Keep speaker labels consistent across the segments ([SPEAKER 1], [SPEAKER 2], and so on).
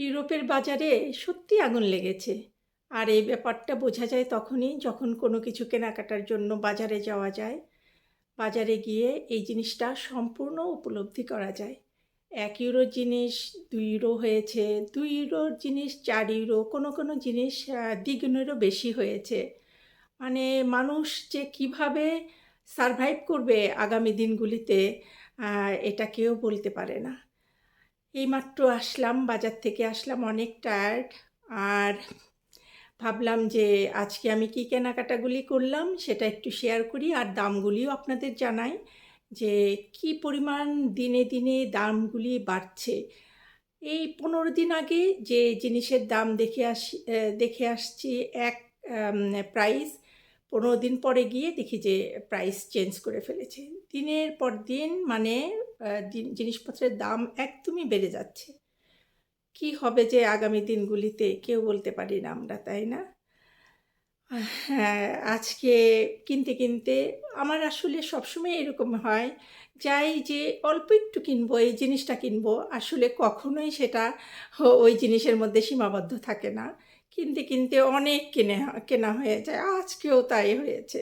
[SPEAKER 1] ইউরোপের বাজারে সত্যি আগুন লেগেছে। আর এই ব্যাপারটা বোঝা যায় তখনই যখন কোনো কিছু কেনাকাটার জন্য বাজারে যাওয়া যায়। বাজারে গিয়ে এই জিনিসটা সম্পূর্ণ উপলব্ধি করা যায়। এক ইউরোর জিনিস, দুই ইউরো হয়েছে, দুই ইউরোর জিনিস, চার ইউরো, কোনো কোনো জিনিস দ্বিগুণেরও বেশি হয়েছে। মানে মানুষ যে কীভাবে সারভাইভ করবে আগামী দিনগুলিতে এটা কেউ বলতে পারে না। এইমাত্র আসলাম, বাজার থেকে আসলাম, অনেক টায়ার্ড আর ভাবলাম যে আজকে আমি কী কেনাকাটাগুলি করলাম সেটা একটু শেয়ার করি আর দামগুলিও আপনাদের জানাই যে কি পরিমাণ দিনে দিনে দামগুলি বাড়ছে। এই পনেরো দিন আগে যে জিনিসের দাম দেখে আসি দেখে আসছি এক প্রাইস পনেরো দিন পরে গিয়ে দেখি যে প্রাইস চেঞ্জ করে ফেলেছে। দিনের পর দিন মানে জিনিসপত্রের দাম একদমই বেড়ে যাচ্ছে। কি হবে যে আগামী দিনগুলিতে কেউ বলতে পারি না আমরা, তাই না? হ্যাঁ আজকে কিনতে কিনতে আমার আসলে সবসময় এরকম হয়, যাই যে অল্প একটু কিনবো, এই জিনিসটা কিনবো, আসলে কখনোই সেটা ওই জিনিসের মধ্যে সীমাবদ্ধ থাকে না। কিনতে কিনতে অনেক কেনে, কেনা হয়ে যায়, আজকেও তাই হয়েছে।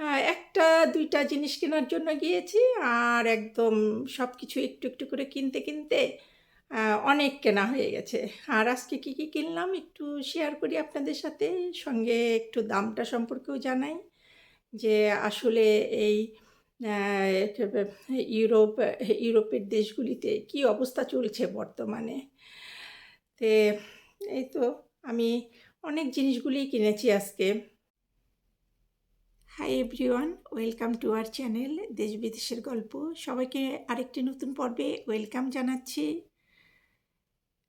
[SPEAKER 1] একটা, দুইটা জিনিস কেনার জন্য গিয়েছি আর একদম সব কিছু একটু একটু করে কিনতে কিনতে অনেক কেনা হয়ে গেছে। আর আজকে কী কী কিনলাম একটু শেয়ার করি আপনাদের সাথে। সঙ্গে একটু দামটা সম্পর্কেও জানাই যে আসলে এই ইউরোপ, ইউরোপের দেশগুলিতে কি অবস্থা চলছে বর্তমানে। তে, এই তো আমি অনেক জিনিসগুলি কিনেছি আজকে। Hi everyone welcome to our channel দেশ বিদেশের গল্প সবাইকে আরেকটি নতুন পর্বে ওয়েলকাম জানাচ্ছি।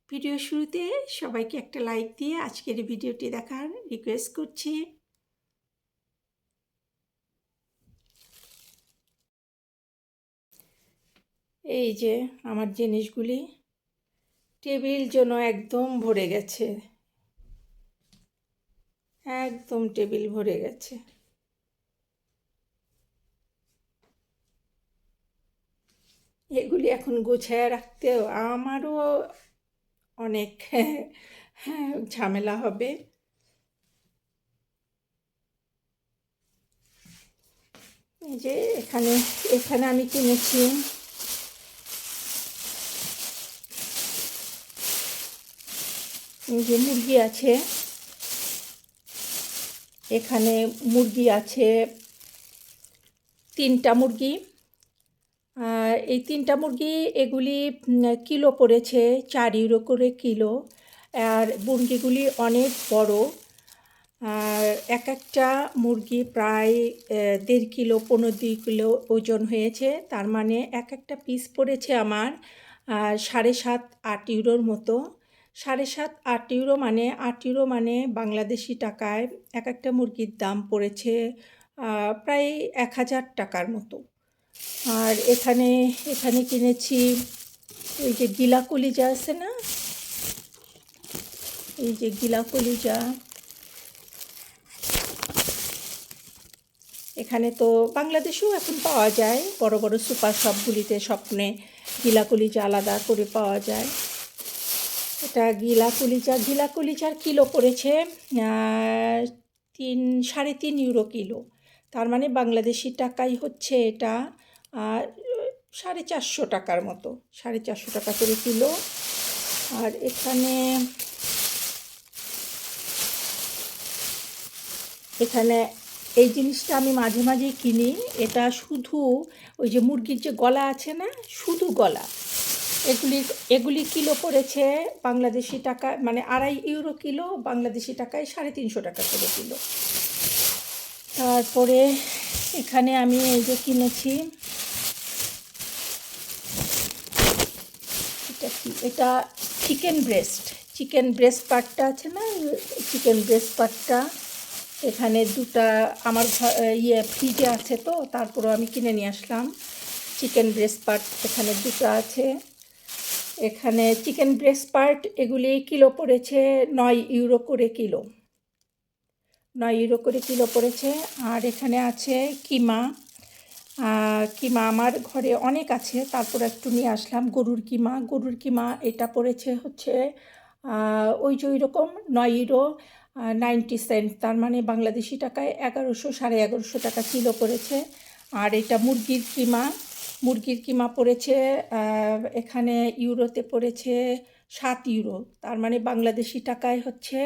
[SPEAKER 1] ভিডিও শুরুতে সবাইকে একটা লাইক দিয়ে আজকের ভিডিওটি দেখার রিকোয়েস্ট করছি। এই যে আমার জিনিসগুলি, টেবিল যেন একদম ভরে গেছে। একদম টেবিল ভরে গেছে। এগুলি এখন গোছায় রাখতেও আমারও অনেক হ্যাঁ, ঝামেলা হবে। এই যে এখানে এখানে আমি কিনেছি। যে মুরগি আছে। এখানে মুরগি আছে তিনটা মুরগি। এই তিনটা মুরগি এগুলি কিলো পড়েছে, চার ইউরো করে কিলো। আর মুরগিগুলি অনেক বড়। আর এক একটা মুরগি প্রায় দেড় কিলো, পনেরো দুই কিলো ওজন হয়েছে। তার মানে এক একটা পিস পড়েছে আমার সাড়ে সাত, আট ইউরোর মতো। সাড়ে সাত, আট ইউরো মানে আট ইউরো মানে বাংলাদেশি টাকায় এক একটা মুরগির দাম পড়েছে প্রায় এক হাজার টাকার মতো। আর এখানে এখানে কিনেছি ওই যে গিলা কলিজা আছে না? এই যে গিলা কলিজা এখানে তো বাংলাদেশেও এখন পাওয়া যায়, বড় বড় সুপার শপগুলিতে স্বপ্নে গিলা কলিজা আলাদা করে পাওয়া যায়। এটা গিলা কলিজা গিলা কলিজার কিলো পড়েছে তিন, সাড়ে তিন ইউরো কিলো। তার মানে বাংলাদেশি টাকাই হচ্ছে এটা সাড়ে চারশো টাকার মতো, সাড়ে চারশো টাকা করে কিলো। আর এখানে এখানে এই জিনিসটা আমি মাঝে মাঝে কিনি। এটা শুধু ওই যে মুরগির যে গলা আছে না, শুধু গলা। এগুলি এগুলি কিলো পড়েছে বাংলাদেশি টাকা মানে আড়াই ইউরো কিলো, বাংলাদেশি টাকায় সাড়ে তিনশো টাকা করে কিলো। তারপরে এখানে আমি এই যে কিনেছি। এটা কি? এটা চিকেন ব্রেস্ট চিকেন ব্রেস্ট পার্টটা আছে না? চিকেন ব্রেস্ট পার্টটা এখানে দুটা আমার ইয়ে ফ্রিজে আছে তো তারপরে আমি কিনে নিয়ে আসলাম। চিকেন ব্রেস্ট পার্ট এখানে দুটো আছে। এখানে চিকেন ব্রেস্ট পার্ট এগুলি কিলো পড়েছে নয় ইউরো করে কিলো। নয় ইউরো করে কিলো পড়েছে আর এখানে আছে কিমা। কিমা আমার ঘরে অনেক আছে, তারপর একটু নিয়ে আসলাম গরুর কিমা। গরুর কিমা এটা পড়েছে হচ্ছে ওই যে ওই রকম নয় ইউরো নাইনটি সেন্ট। তার মানে বাংলাদেশি টাকায় এগারোশো সাড়ে এগারোশো টাকা কিলো পড়েছে আর এটা মুরগির কিমা। মুরগির কিমা পড়েছে এখানে ইউরোতে পড়েছে সাত ইউরো। তার মানে বাংলাদেশি টাকায় হচ্ছে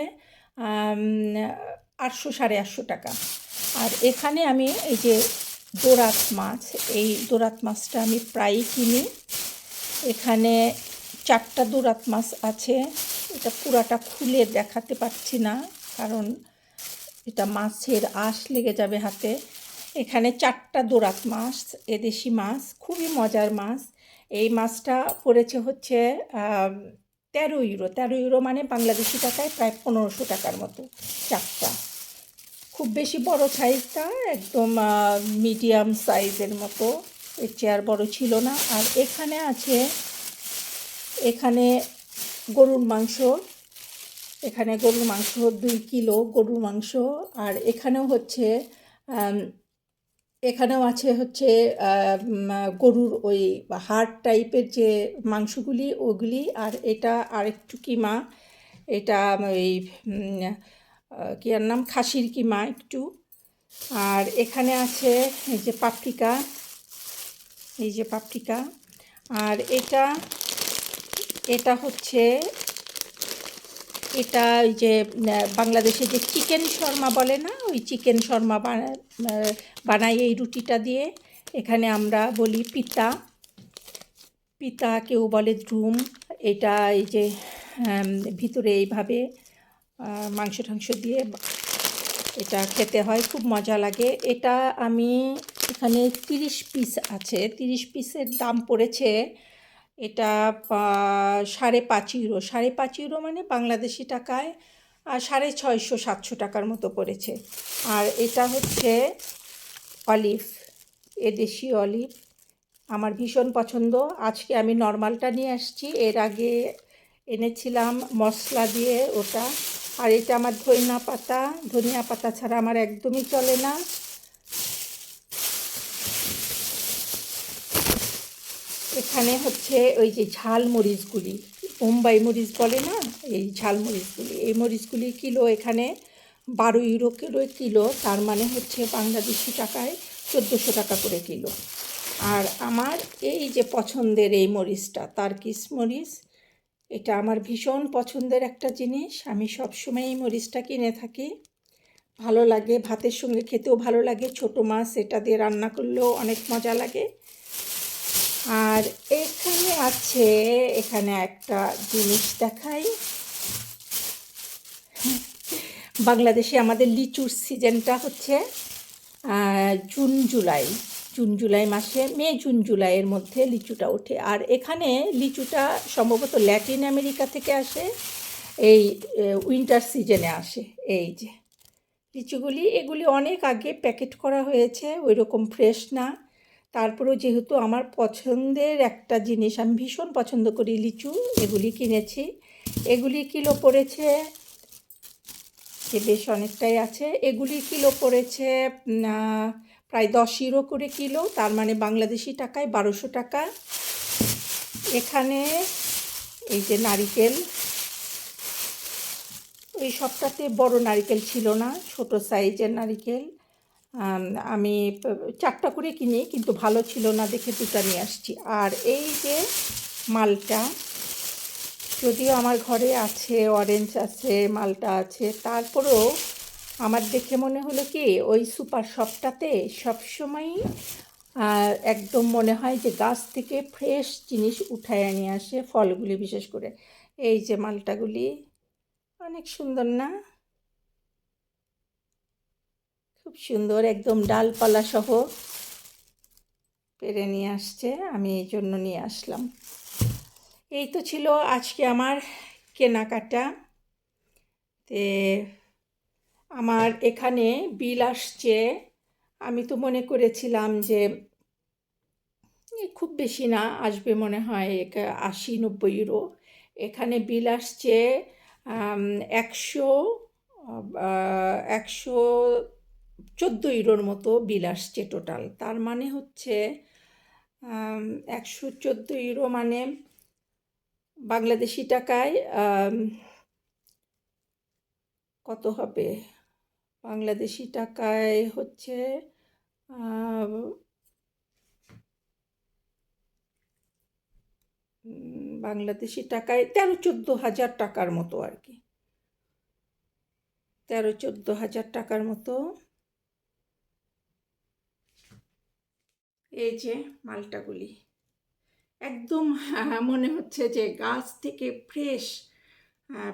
[SPEAKER 1] আটশো সাড়ে আটশো টাকা। আর এখানে আমি এই যে দোরাত মাছ, এই দোরাত মাছটা আমি প্রায়ই কিনি। এখানে চারটা দোরাত মাছ আছে। এটা পুরাটা খুলে দেখাতে পারছি না, কারণ এটা মাছের আঁশ লেগে যাবে হাতে। এখানে চারটা দোরাত মাছ, এদেশি মাছ, খুবই মজার মাছ। এই মাছটা পড়েছে হচ্ছে তেরো ইউরো তেরো ইউরো মানে বাংলাদেশি টাকায় প্রায় পনেরোশো টাকার মতো চারটা খুব বেশি বড় সাইজটা একদম মিডিয়াম সাইজের মতো। এর চেয়ার বড় ছিল না। আর এখানে আছে, এখানে গরুর মাংস, এখানে গরুর মাংস দুই কিলো গরুর মাংস। আর এখানেও হচ্ছে এখানেও আছে হচ্ছে গরুর ওই হাড় টাইপের যে মাংসগুলি, ওগুলি, আর এটা আরেকটু কিমা এটা ওই কি আর নাম, খাসির কিমা একটু। আর এখানে আছে এই যে পাপরিকা, এই যে পাপরিকা। আর এটা এটা হচ্ছে এটা ওই যে বাংলাদেশে যে চিকেন শর্মা বলে না, ওই চিকেন শর্মা বানাই এই রুটিটা দিয়ে। এখানে আমরা বলি পিতা। পিতা কেউ বলে দ্রুম। এটা এই যে ভিতরে এইভাবে মাংস টাংস দিয়ে এটা খেতে হয়, খুব মজা লাগে। এটা আমি এখানে তিরিশ পিস আছে। তিরিশ পিসের দাম পড়েছে এটা সাড়ে পাঁচ ইউরো। সাড়ে পাঁচ ইউরো মানে বাংলাদেশি টাকায় সাড়ে ছয়শো, সাতশো টাকার মতো পড়েছে। আর এটা হচ্ছে অলিভ, এদেশি অলিভ। আমার ভীষণ পছন্দ। আজকে আমি নর্মালটা নিয়ে আসছি। এর আগে এনেছিলাম মশলা দিয়ে ওটা। আর এটা আমার ধনিয়া পাতা। ধনিয়া পাতা ছাড়া আমার একদমই চলে না। এখানে হচ্ছে ওই যে ঝাল মরিচগুলি, মুম্বাই মরিচ বলে না? এই ঝাল মরিচগুলি। এই মরিচগুলি কিলো এখানে বারো ইউরো কিলো তার মানে হচ্ছে বাংলাদেশি টাকায় চোদ্দোশো টাকা করে কিলো। আর আমার এই যে পছন্দের এই মরিচটা, তারকিস মরিচ, এটা আমার ভীষণ পছন্দের একটা জিনিস। আমি সবসময় এই মরিচটা কিনে থাকি। ভালো লাগে, ভাতের সঙ্গে খেতেও ভালো লাগে। ছোটো মাছ, এটা দিয়ে রান্না করলেও অনেক মজা লাগে। আর এখানে আছে, এখানে একটা জিনিস দেখাই। বাংলাদেশে আমাদের লিচুর সিজনটা হচ্ছে জুন, জুলাই। জুন, জুলাই মাসে, মে, জুন, জুলাইয়ের মধ্যে লিচুটা ওঠে। আর এখানে লিচুটা সম্ভবত ল্যাটিন আমেরিকা থেকে আসে, এই উইন্টার সিজনে আসে। এই যে, লিচুগুলি, এগুলি অনেক আগে প্যাকেট করা হয়েছে ওই রকম ফ্রেশ না। তারপরেও যেহেতু আমার পছন্দের একটা জিনিস, আমি ভীষণ পছন্দ করি লিচু, এগুলি কিনেছি। এগুলি কিলো পড়েছে যে বেশ অনেকটাই আছে। এগুলি কিলো পড়েছে প্রায় দশ ইউরো করে কিলো, তার মানে বাংলাদেশি টাকায় বারোশো টাকা। এখানে এই যে নারিকেল, ওই সবটাতে বড় নারিকেল ছিল না, ছোট সাইজের নারিকেল। আমি চারটা করে কিনি, কিন্তু ভালো ছিল না দেখে দুটা নিয়ে আসছি। আর এই যে মালটা, যদিও আমার ঘরে আছে অরেঞ্জ আছে, মালটা আছে, তারপরেও আমার দেখে মনে হলো কি, ওই সুপার শপটাতে সবসময়ই একদম মনে হয় যে গাছ থেকে ফ্রেশ জিনিস উঠায় নিয়ে আসে, ফলগুলি বিশেষ করে। এই যে মালটাগুলি, অনেক সুন্দর না? খুব সুন্দর একদম ডালপালা সহ পেরে নিয়ে আসছে, আমি এই জন্য নিয়ে আসলাম। এই তো ছিল আজকে আমার কেনাকাটা। তে আমার এখানে বিল আসছে। আমি তো মনে করেছিলাম যে খুব বেশি না, আসবে মনে হয় আশি নব্বই ইউরো। এখানে বিল আসছে একশো একশো চোদ্দ ইউরোর মতো বিল আসছে টোটাল। তার মানে হচ্ছে একশো চোদ্দ ইউরো মানে বাংলাদেশি টাকায় কত হবে? বাংলাদেশি টাকায় হচ্ছে বাংলাদেশি টাকায় তেরো চোদ্দ হাজার টাকার মতো আর কি। তেরো চোদ্দ হাজার টাকার মতো এই যে মালটাগুলি। একদম আহ, মনে হচ্ছে যে গাছ থেকে ফ্রেশ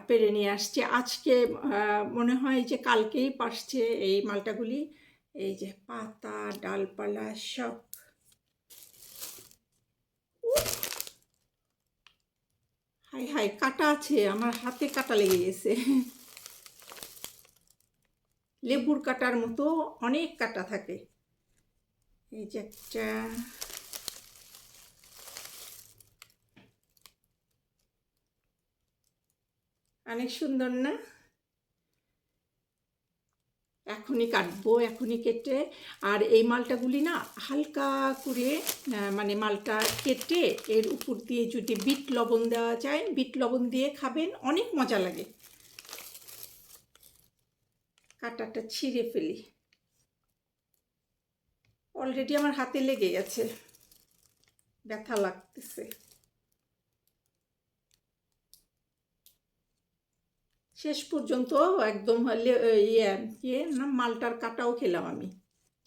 [SPEAKER 1] পেরে নিয়ে আসছে। আজকে মনে হয় যে কালকেই পাসছে এই মালটাগুলি। এই যে পাতা ডালপালা সব। হাই হাই কাটা আছে আমার হাতে কাটা লেগে গেছে। লেবুর কাটার মতো অনেক কাটা থাকে। এই যে একটা অনেক সুন্দর না? এখনই কাটবো, এখনই কেটে। আর এই মালটাগুলি না হালকা করে মানে মালটা কেটে এর উপর দিয়ে যদি বিট লবণ দেওয়া যায়, বিট লবণ দিয়ে খাবেন, অনেক মজা লাগে। কাটাটা ছিঁড়ে ফেলি। অলরেডি আমার হাতে লেগে গেছে ব্যথা লাগতেছে। শেষ পর্যন্ত একদম ইয়ে ইয়ে না, মালটার কাটাও খেলাম আমি।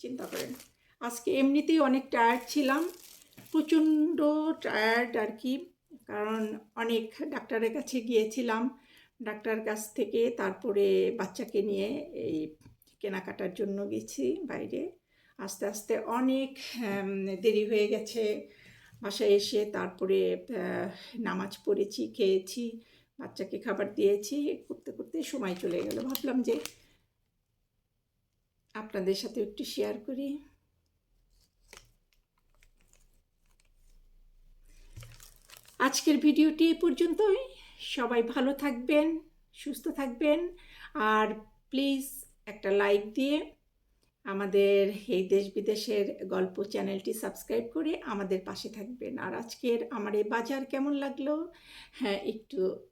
[SPEAKER 1] চিন্তা করেন। আজকে এমনিতেই অনেক টায়ার্ড ছিলাম। প্রচণ্ড টায়ার্ড আর কি, কারণ অনেক ডাক্তারের কাছে গিয়েছিলাম। ডাক্তার কাছ থেকে তারপরে বাচ্চাকে নিয়ে এই কেনাকাটার জন্য গেছি বাইরে। আস্তে আস্তে অনেক দেরি হয়ে গেছে। বাসায় এসে তারপরে নামাজ পড়েছি, খেয়েছি, বাচ্চাকে খাবার দিয়েছি, করতে করতে সময় চলে গেল। ভাবলাম যে আপনাদের সাথে একটু শেয়ার করি। আজকের ভিডিওটি এ পর্যন্তই। সবাই ভালো থাকবেন, সুস্থ থাকবেন, আর প্লিজ একটা লাইক দিয়ে আমাদের এই দেশ বিদেশের গল্প চ্যানেলটি সাবস্ক্রাইব করে আমাদের পাশে থাকবেন। আর আজকের আমার এই বাজার কেমন লাগল? হ্যাঁ একটু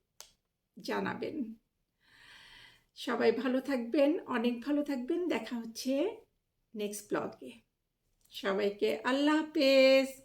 [SPEAKER 1] জানাবেন। সবাই ভালো থাকবেন, অনেক ভালো থাকবেন। দেখা হচ্ছে নেক্সট ব্লগে সবাইকে আল্লাহ হাফেজ।